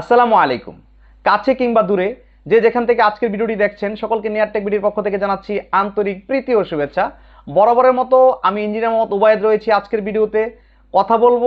আসসালামু আলাইকুম। কাছে কিংবা দূরে, যে যেখান থেকে আজকের ভিডিওটি দেখছেন, সকলকে নিয়ারটেক ভিডিওর পক্ষ থেকে জানাচ্ছি আন্তরিক প্রীতি ও শুভেচ্ছা। বরাবরের মতো আমি ইঞ্জিনিয়ার মোহাম্মদ উবায়দ রয়েছি আজকের ভিডিওতে। কথা বলব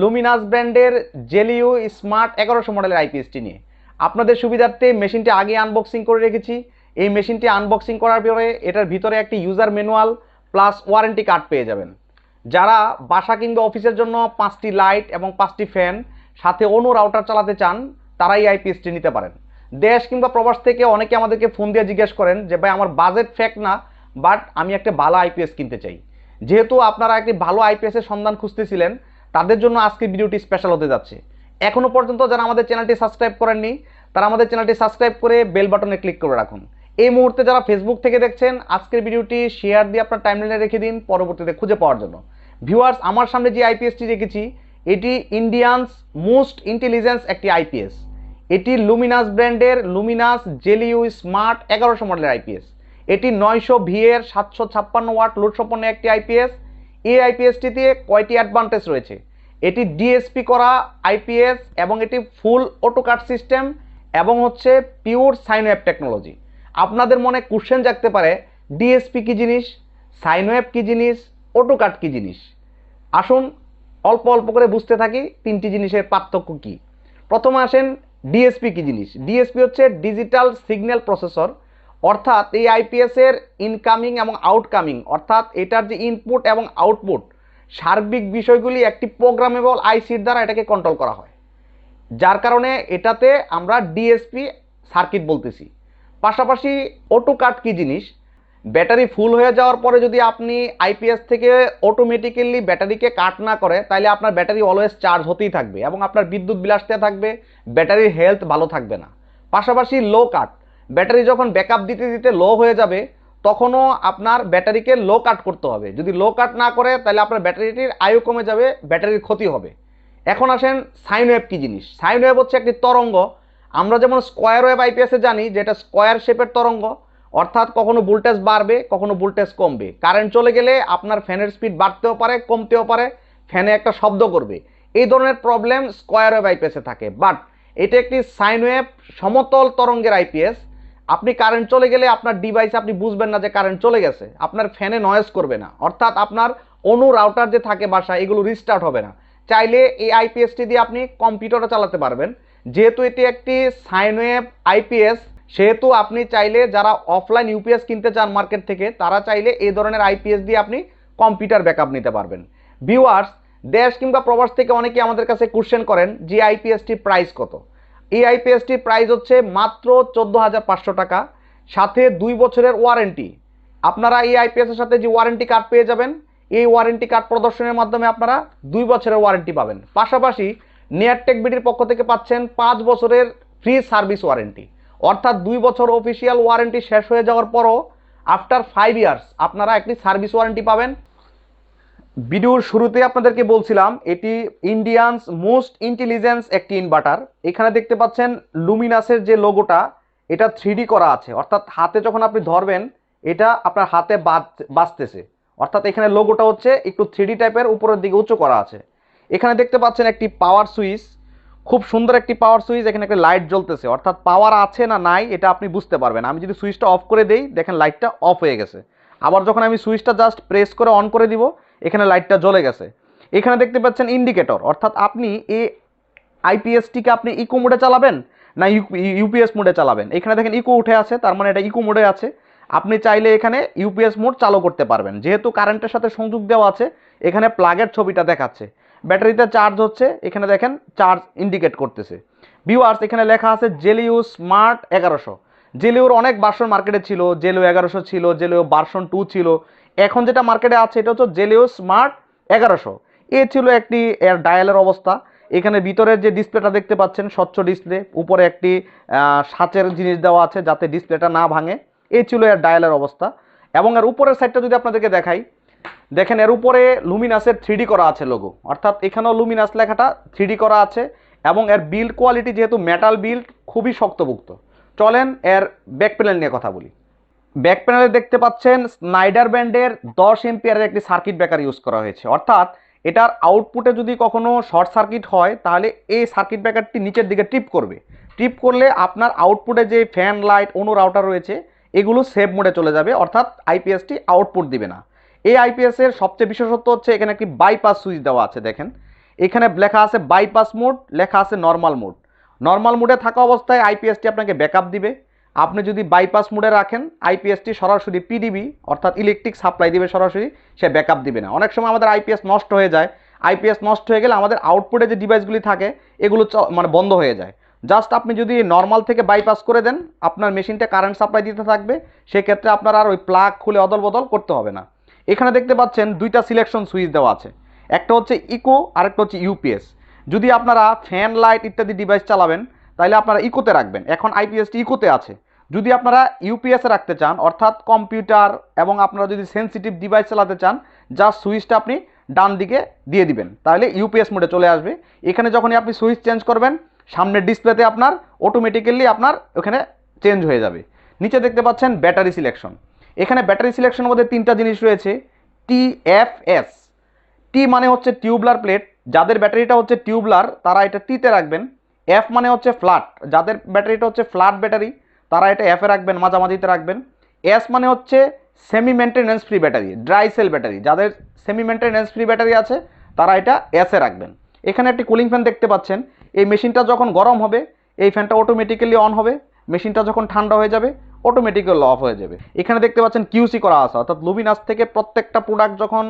লুমিনাস ব্র্যান্ডের জেলিও স্মার্ট এগারোশো মডেলের আইপিএসটি নিয়ে। আপনাদের সুবিধার্থে মেশিনটি আগে আনবক্সিং করে রেখেছি। এই মেশিনটি আনবক্সিং করার পরে এটার ভিতরে একটি user manual plus warranty card পেয়ে যাবেন। যারা বাসা কিংবা অফিসের জন্য পাঁচটি লাইট এবং পাঁচটি ফ্যান সাথে অন্য রাউটার চালাতে চান, তারাই আইপিএসটি নিতে পারেন। দেশ কিংবা প্রবাস থেকে অনেকে আমাদেরকে ফোন দিয়ে জিজ্ঞেস করেন যে, ভাই, আমার বাজেট ফ্যাক্ট না বাট আমি একটা ভালো আইপিএস কিনতে চাই। যেহেতু আপনারা একটি ভালো আইপিএসের সন্ধান খুঁজতেছিলেন, তাদের জন্য আজকে ভিডিওটি স্পেশাল হতে যাচ্ছে। এখনও পর্যন্ত যারা আমাদের চ্যানেলটি সাবস্ক্রাইব করেননি, তারা আমাদের চ্যানেলটি সাবস্ক্রাইব করে বেল বাটনে ক্লিক করে রাখুন। এই মুহূর্তে যারা ফেসবুক থেকে দেখছেন, আজকের ভিডিওটি শেয়ার দিয়ে আপনার টাইমলাইনে রেখে দিন, পরবর্তীতে খুঁজে পাওয়ার জন্য। ভিউয়ার্স আমার সামনে যে আইপিএসটি রেখেছি এটি ইন্ডিয়ানস মোস্ট ইন্টেলিজেন্স একটি আইপিএস এটি লুমিনাস ব্র্যান্ডের লুমিনাস জেলিউ স্মার্ট এগারোশো মডেলের আইপিএস এটি নয়শো ভিএর সাতশো ছাপ্পান্ন ওয়াট লোড সম্পন্ন একটি আইপিএস এই আইপিএসটিতে কয়টি অ্যাডভান্টেজ রয়েছে? এটি ডিএসপি করা আইপিএস এবং এটি ফুল অটোকাট সিস্টেম এবং হচ্ছে পিওর সাইনওয়েভ টেকনোলজি আপনাদের মনে কোশ্চেন জাগতে পারে ডিএসপি কি জিনিস? সাইনওয়েভ কি জিনিস? অটোকাট কি জিনিস? আসুন অল্প অল্প করে বুঝতে থাকি তিনটি জিনিসের পার্থক্য কি। প্রথমে আসেন ডিএসপি কি জিনিস? ডিএসপি হচ্ছে ডিজিটাল সিগন্যাল প্রসেসর অর্থাৎ এই আইপিএসের ইনকামিং এবং আউটকামিং অর্থাৎ এটার যে ইনপুট এবং আউটপুট সার্বিক বিষয়গুলি একটি প্রোগ্রামেবল আইসির দ্বারা এটাকে কন্ট্রোল করা হয়। যার কারণে এটাতে আমরা ডিএসপি সার্কিট বলতেছি। পাশাপাশি অটো কাট কি জিনিস? ব্যাটারি ফুল হয়ে যাওয়ার পরে যদি আপনি আইপিএস থেকে অটোমেটিক্যালি ব্যাটারিকে কাট না করে তাহলে আপনার ব্যাটারি অলওয়েজ চার্জ হতেই থাকবে এবং আপনার বিদ্যুৎ বিল আসতে থাকবে, ব্যাটারির হেলথ ভালো থাকবে না। পাশাপাশি লো কাট ব্যাটারি যখন ব্যাকআপ দিতে দিতে লো হয়ে যাবে, তখনও আপনার ব্যাটারিকে লো কাট করতে হবে। যদি লো কাট না করে তাহলে আপনার ব্যাটারিটির আয়ু কমে যাবে, ব্যাটারির ক্ষতি হবে। এখন আসেন সাইন ওয়েভ কী জিনিস? সাইন ওয়েভ হচ্ছে একটি তরঙ্গ। আমরা যেমন স্কোয়ার ওয়েভ আইপিএসে জানি যে এটা স্কোয়ার শেপের তরঙ্গ অর্থাৎ কখনো ভোল্টেজ বাড়বে, কখনো ভোল্টেজ কমবে। কারেন্ট চলে গেলে আপনার ফ্যানের স্পিড বাড়তেও পারে, কমতেও পারে, ফ্যানে একটা শব্দ করবে। এই ধরনের প্রবলেম স্কোয়ার ওয়েভ আইপিএসে থাকে। বাট এটা একটি সাইন ওয়েভ সমতল তরঙ্গের আইপিএস আপনি কারেন্ট চলে গেলে আপনার ডিভাইসে আপনি বুঝবেন না যে কারেন্ট চলে গেছে। আপনার ফ্যানে নয়েজ করবে না। অর্থাৎ আপনার অনু রাউটার যে থাকে বাসা এগুলো রিস্টার্ট হবে না। চাইলে এই আইপিএসটি দিয়ে আপনি কম্পিউটারও চালাতে পারবেন। যেহেতু এটি একটি সাইন ওয়েভ আইপিএস সেহেতু আপনি চাইলে যারা অফলাইন ইউপিএস কিনতে চান মার্কেট থেকে, তারা চাইলে এই ধরনের আইপিএস দিয়ে আপনি কম্পিউটার ব্যাকআপ নিতে পারবেন। ভিউয়ার্স দেশ কিংবা প্রবাস থেকে অনেকে আমাদের কাছে কোশ্চেন করেন যে আইপিএসটির প্রাইস কত? এই আইপিএসটির প্রাইস হচ্ছে মাত্র চোদ্দ হাজার পাঁচশো টাকা, সাথে দুই বছরের ওয়ারেন্টি আপনারা এই আইপিএসের সাথে যে ওয়ারেন্টি কার্ড পেয়ে যাবেন, এই ওয়ারেন্টি কার্ড প্রদর্শনের মাধ্যমে আপনারা দুই বছরের ওয়ারেন্টি পাবেন। পাশাপাশি নিয়ারটেক বিডির পক্ষ থেকে পাচ্ছেন পাঁচ বছরের ফ্রি সার্ভিস ওয়ারেন্টি অর্থাৎ দুই বছর অফিসিয়াল ওয়ারেন্টি শেষ হয়ে যাওয়ার পরও আফটার ফাইভ ইয়ার্স আপনারা একটি সার্ভিস ওয়ারেন্টি পাবেন। ভিডিওর শুরুতে আপনাদেরকে বলছিলাম, এটি ইন্ডিয়ানস মোস্ট ইন্টেলিজেন্স একটি ইনভার্টার এখানে দেখতে পাচ্ছেন লুমিনাসের যে লোগোটা এটা থ্রি করা আছে। অর্থাৎ হাতে যখন আপনি ধরবেন, এটা আপনার হাতে বাঁচতেছে অর্থাৎ এখানে লোগোটা হচ্ছে একটু থ্রি টাইপের উপরের দিকে উঁচু করা আছে। এখানে দেখতে পাচ্ছেন একটি পাওয়ার সুইচ খুব সুন্দর একটি পাওয়ার সুইচ এখানে একটা লাইট জ্বলতেছে। অর্থাৎ পাওয়ার আছে না নাই, এটা আপনি বুঝতে পারবেন। আমি যদি সুইচটা অফ করে দেই, দেখেন লাইটটা অফ হয়ে গেছে। আবার যখন আমি সুইচটা জাস্ট প্রেস করে অন করে দিব, এখানে লাইটটা জ্বলে গেছে। এখানে দেখতে পাচ্ছেন ইন্ডিকেটর অর্থাৎ আপনি এ আইপিএসটিকে আপনি ইকো মোডে চালাবেন না ইউপিএস মোডে চালাবেন? এখানে দেখেন ইকো উঠে আছে, তার মানে এটা ইকো মোডে আছে। আপনি চাইলে এখানে ইউপিএস মোড চালু করতে পারবেন। যেহেতু কারেন্টের সাথে সংযোগ দেওয়া আছে, এখানে প্লাগের ছবিটা দেখাচ্ছে। ব্যাটারিতে চার্জ হচ্ছে, এখানে দেখেন চার্জ ইন্ডিকেট করতেছে। ভিউয়ার্স এখানে লেখা আছে জেলিউ স্মার্ট এগারোশো। জেলিউর অনেক বার্সন মার্কেটে ছিল জেলিও এগারোশো ছিল জেলিও বার্সন টু ছিল। এখন যেটা মার্কেটে আছে, এটা হচ্ছে জেলিও স্মার্ট এগারোশো। এ ছিল একটি এর ডায়ালের অবস্থা। এখানে ভিতরের যে ডিসপ্লেটা দেখতে পাচ্ছেন, স্বচ্ছ ডিসপ্লে উপরে একটি সাঁচের জিনিস দেওয়া আছে যাতে ডিসপ্লেটা না ভাঙে। এই ছিল এর ডায়ালের অবস্থা। এবং এর উপরের সাইডটা যদি আপনাদেরকে দেখাই দেখেন, এর উপরে লুমিনাসের থ্রি করা আছে লোগো অর্থাৎ এখানেও লুমিনাস লেখাটা থ্রি করা আছে এবং এর বিল্ড কোয়ালিটি যেহেতু মেটাল বিল্ড খুবই শক্তভুক্ত। চলেন এর ব্যাক প্যানেল নিয়ে কথা বলি। ব্যাক প্যানেলে দেখতে পাচ্ছেন স্নাইডার ব্যান্ডের দশ এম্পিয়ারের একটি সার্কিট ব্রেকার ইউজ করা হয়েছে। অর্থাৎ এটার আউটপুটে যদি কখনো শর্ট সার্কিট হয়, তাহলে এই সার্কিট ব্রেকারটি নিচের দিকে ট্রিপ করবে। ট্রিপ করলে আপনার আউটপুটে যে ফ্যান লাইট অনু রাউটার রয়েছে, এগুলো সেভ মোডে চলে যাবে। অর্থাৎ আইপিএসটি আউটপুট দিবে না। এই আইপিএস এর সবচেয়ে বিশেষত্ব হচ্ছে এখানে একটি বাইপাস সুইচ দেওয়া আছে, দেখেন। এখানে লেখা আছে বাইপাস মোড লেখা আছে নর্মাল মোড নর্মাল মোডে থাকা অবস্থায় আইপিএসটি আপনাকে ব্যাকআপ দিবে। আপনি যদি বাইপাস মোডে রাখেন আইপিএসটি সরাসরি পিডিবি অর্থাৎ ইলেকট্রিক সাপ্লাই দিবে সরাসরি, সে ব্যাকআপ দিবে না। অনেক সময় আমাদের আইপিএস নষ্ট হয়ে যায়। আইপিএস নষ্ট হয়ে গেলে আমাদের আউটপুটে যে ডিভাইসগুলি থাকে, এগুলো মানে বন্ধ হয়ে যায়। জাস্ট আপনি যদি নর্মাল থেকে বাইপাস করে দেন, আপনার মেশিনটা কারেন্ট সাপ্লাই দিতে থাকবে, সেক্ষেত্রে আপনার আর ওই প্লাগ খুলে অদল বদল করতে হবে না। এখানে দেখতে পাচ্ছেন দুইটা সিলেকশন সুইচ দেওয়া আছে। একটা হচ্ছে ইকো আরেকটা হচ্ছে ইউপিএস যদি আপনারা ফ্যান লাইট ইত্যাদি ডিভাইস চালাবেন, তাহলে আপনারা ইকোতে রাখবেন। এখন আইপিএসটি ইকোতে আছে। যদি আপনারা ইউপিএসে রাখতে চান, অর্থাৎ কম্পিউটার এবং আপনারা যদি সেনসিটিভ ডিভাইস চালাতে চান যা সুইচটা আপনি ডান দিকে দিয়ে দিবেন। তাহলে ইউপিএস মোডে চলে আসবে। এখানে যখনই আপনি সুইচ চেঞ্জ করবেন, সামনের ডিসপ্লেতে আপনার অটোমেটিক্যালি আপনার ওখানে চেঞ্জ হয়ে যাবে। নিচে দেখতে পাচ্ছেন ব্যাটারি সিলেকশন এখানে ব্যাটারি সিলেকশনের মধ্যে তিনটা জিনিস রয়েছে টি এফ এস টি মানে হচ্ছে টিউবলার প্লেট, যাদের ব্যাটারিটা হচ্ছে টিউবলার, তারা এটা টিতে রাখবেন। এফ মানে হচ্ছে ফ্ল্যাট, যাদের ব্যাটারিটা হচ্ছে ফ্ল্যাট ব্যাটারি, তারা এটা এফে রাখবেন, মাঝামাঝিতে রাখবেন। এস মানে হচ্ছে semi maintenance free battery, dry cell battery, যাদের সেমি মেনটেন্যান্স ফ্রি ব্যাটারি আছে, তারা এটা এসে রাখবেন। এখানে একটি কুলিং ফ্যান দেখতে পাচ্ছেন, এই মেশিনটা যখন গরম হবে, এই ফ্যানটা অটোমেটিক্যালি অন হবে, মেশিনটা যখন ঠান্ডা হয়ে যাবে অটোমেটিক্যালি অফ হয়ে যাবে। এখানে দেখতে পাচ্ছেন কিউসি করা আছে, অর্থাৎ লুবিনাস থেকে প্রত্যেকটা প্রোডাক্ট যখন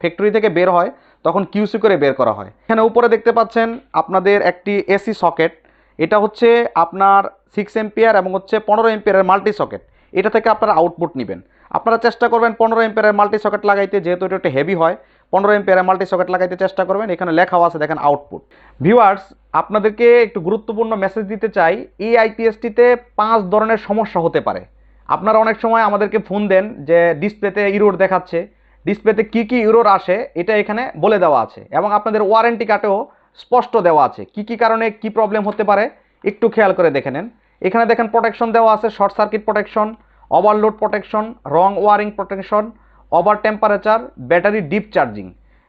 ফ্যাক্টরি থেকে বের হয়, তখন কিউসি করে বের করা হয়। এখানে উপরে দেখতে পাচ্ছেন আপনাদের একটি এসি সকেট এটা হচ্ছে আপনার সিক্স এম্পিয়ার এবং হচ্ছে পনেরো এম্পিয়ারের মাল্টি সকেট এটা থেকে আপনারা আউটপুট নেবেন। আপনারা চেষ্টা করবেন পনেরো এম্পিয়ারের মাল্টি সকেট লাগাইতে, যেহেতু এটা একটু হেভি হয় পনেরো এম্পিয়ারের মাল্টি সকেট লাগাইতে চেষ্টা করবেন। এখানে লেখাও আছে, দেখেন আউটপুট ভিউয়ার্স আপনাদেরকে একটু গুরুত্বপূর্ণ মেসেজ দিতে চাই, এই আইপিএসটিতে পাঁচ ধরনের সমস্যা হতে পারে। আপনারা অনেক সময় আমাদেরকে ফোন দেন যে ডিসপ্লেতে ইরোর দেখাচ্ছে। ডিসপ্লেতে কি কি ইরোর আসে, এটা এখানে বলে দেওয়া আছে। এবং আপনাদের ওয়ারেন্টি কার্ডেও স্পষ্ট দেওয়া আছে। কি কি কারণে কি প্রবলেম হতে পারে, একটু খেয়াল করে দেখে নেন। এখানে দেখেন প্রোটেকশন দেওয়া আছে short circuit protection overload protection wrong wiring protection over temperature battery deep charging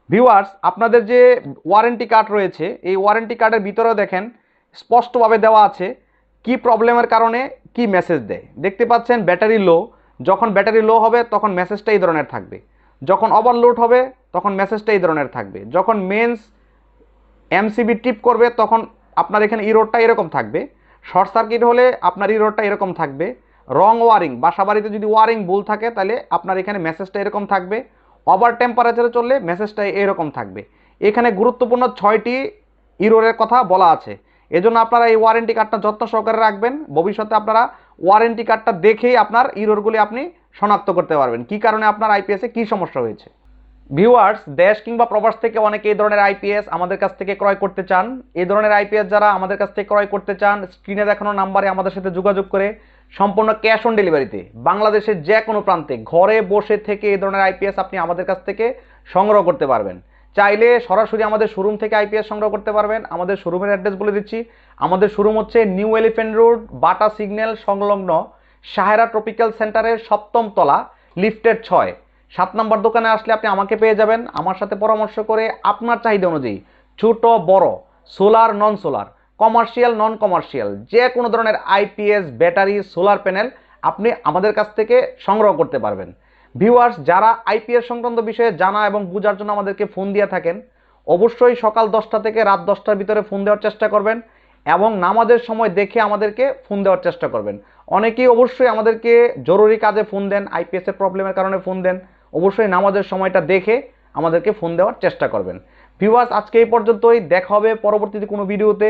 viewers আপনাদের যে ওয়ারেন্টি কার্ড রয়েছে, এই ওয়ারেন্টি কার্ডের ভিতরেও দেখেন, স্পষ্টভাবে দেওয়া আছে কি প্রবলেমের কারণে কি মেসেজ দেয়। দেখতে পাচ্ছেন ব্যাটারি লো যখন ব্যাটারি লো হবে, তখন মেসেজটা এই ধরনের থাকবে। যখন ওভারলোড হবে, তখন মেসেজটা এই ধরনের থাকবে। যখন মেন্স এমসিবি টিপ করবে, তখন আপনার এখানে ইরোডটা এরকম থাকবে। শর্ট সার্কিট হলে আপনার ইরোডটা এরকম থাকবে। রং ওয়ারিং বাসা বাড়িতে যদি ওয়ারিং ভুল থাকে তাহলে আপনার এখানে মেসেজটা এরকম থাকবে। ওভার টেম্পারেচারে চললে মেসেজটা এরকম থাকবে। এখানে গুরুত্বপূর্ণ ছয়টি ইরোরের কথা বলা আছে। এজন্য আপনারা এই ওয়ারেন্টি কার্ডটা যত্ন সহকারে রাখবেন। ভবিষ্যতে আপনারা ওয়ারেন্টি কার্ডটা দেখেই আপনার ইরোরগুলি আপনি শনাক্ত করতে পারবেন। কি কারণে আপনার আইপিএসে কি সমস্যা হয়েছে? ভিউয়ার্স দেশ কিংবা প্রবাস থেকে অনেকে এই ধরনের আইপিএস আমাদের কাছ থেকে ক্রয় করতে চান। এই ধরনের আইপিএস যারা আমাদের কাছ থেকে ক্রয় করতে চান স্ক্রিনে দেখানো নাম্বারে আমাদের সাথে যোগাযোগ করে সম্পূর্ণ ক্যাশ অন ডেলিভারিতে বাংলাদেশের যে কোনো প্রান্তে ঘরে বসে থেকে এই ধরনের আইপিএস আপনি আমাদের কাছ থেকে সংগ্রহ করতে পারবেন। চাইলে সরাসরি আমাদের শোরুম থেকে আইপিএস সংগ্রহ করতে পারবেন। আমাদের শোরুমের অ্যাড্রেস বলে দিচ্ছি। আমাদের শোরুম হচ্ছে new Elephant Road Bata signal সংলগ্ন সাহেরা ট্রপিক্যাল সেন্টারের সপ্তম তলা লিফটের ছয়। সাত নম্বর দোকানে আসলে আপনি আমাকে পেয়ে যাবেন। আমার সাথে পরামর্শ করে আপনার চাহিদা অনুযায়ী ছোট, বড় solar non solar commercial non commercial যে কোনো ধরনের আইপিএস ব্যাটারি সোলার প্যানেল আপনি আমাদের কাছ থেকে সংগ্রহ করতে পারবেন। ভিউয়ার্স যারা আইপিএস সংক্রান্ত বিষয়ে জানা এবং বোঝার জন্য আমাদেরকে ফোন দিয়ে থাকেন, অবশ্যই সকাল দশটা থেকে রাত দশটার ভিতরে ফোন দেওয়ার চেষ্টা করবেন এবং নামাজের সময় দেখে আমাদেরকে ফোন দেওয়ার চেষ্টা করবেন। অনেকেই অবশ্যই আমাদেরকে জরুরি কাজে ফোন দেন আইপিএসের প্রবলেমের কারণে ফোন দেন, অবশ্যই নামাজের সময়টা দেখে আমাদেরকে ফোন দেওয়ার চেষ্টা করবেন। ভিউয়ার্স আজকে এই পর্যন্তই, দেখা হবে পরবর্তীতে কোনো ভিডিওতে।